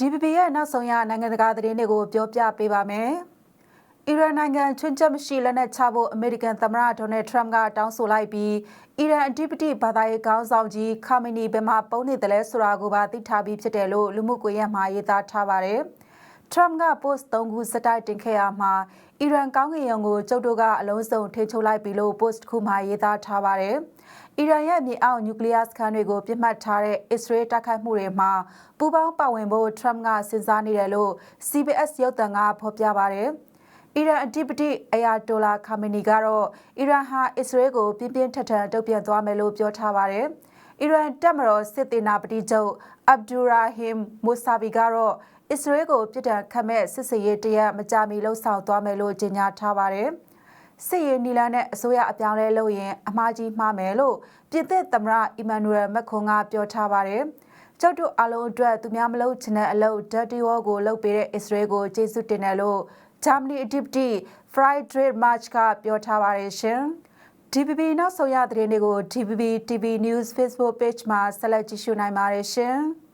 DPP ရဲ့နောက်ဆုံးရနိုင်ငံတကာသတင်းတွေကိုပြောပြပေးပါမယ်။အီရန်နိုင်ငံချွန်းချက်မရှိလက်နက်ချဖို့အမေရိကန်သမ္မတဒေါ်နယ်ထရမ့်ကတောင်းဆိုလိုက်ပြီးအီရန်အဓိပတိဘာသာရေးခေါင်းဆောင်ကြီးခါမီနီဘယ်မှာပုံနေတယ်လဲဆိုတာကိုပါသိထားပြီးဖြစ်တယ်လို့လူမှုကွန်ရက်မှာရေးသားထားပါတယ်။ Trump က post 3ခုစတိုက်တင်ခဲ့ရမှာအီရန်ကောင်းကင်ယံကိုကျုပ်တို့ကအလုံးစုံထိချုပ်လိုက်ပြီလို့ post ခုမှာရေးသားထားပါတယ်။အီရန်ရဲ့မြေအောက်နျူကလ িয়ার စခန်းတွေကိုပြစ်မှတ်ထားတဲ့အစ္စရေးတိုက်ခိုက်မှုတွေမှာပူးပေါင်းပါဝင်ဖို့ Trump ကစဉ်းစားနေတယ်လို့ CBS ရုပ်သံကဖော်ပြပါတယ်။အီရန်အဓိပတိအယာတိုလာခါမီနီကတော့အီရန်ဟာအစ္စရေးကိုပြင်းပြင်းထန်ထန်တုံ့ပြန်သွားမယ်လို့ပြောထားပါတယ်။အီရန်တပ်မတော်စစ်သေးနာပတိချုပ်အဗ်ဒူရာဟင်မိုဆာဘီကတော့ အစ္စရေးကိုပြစ်ဒဏ်ခတ်မဲ့စစ်စရေးတရက်မကြာမီလှုပ်ဆောင်သွားမယ်လို့ကြေညာထားပါတယ်။စစ်ရေးနီလန်းနဲ့အစိုးရအပြောင်းလဲလုပ်ရင်အမှားကြီးမှားမယ်လို့ပြည်သစ်သမ္မတအီမန်နူရယ်မက်ခွန်ကပြောထားပါတယ်။ကျုပ်တို့အလုံးအတွက်သူများမလုပ်ချင်တဲ့အလုပ် dirty war ကိုလုပ်ပေးတဲ့အစ္စရေးကိုကျေးဇူးတင်တယ်လို့ဂျာမနီအဓိပတိ Friday March ကပြောထားပါတယ်ရှင်။ DPP နောက်ဆုံးရသတင်းတွေကို DPP TV News Facebook Page မှာဆက်လက်ကြည့်ရှုနိုင်ပါတယ်ရှင်။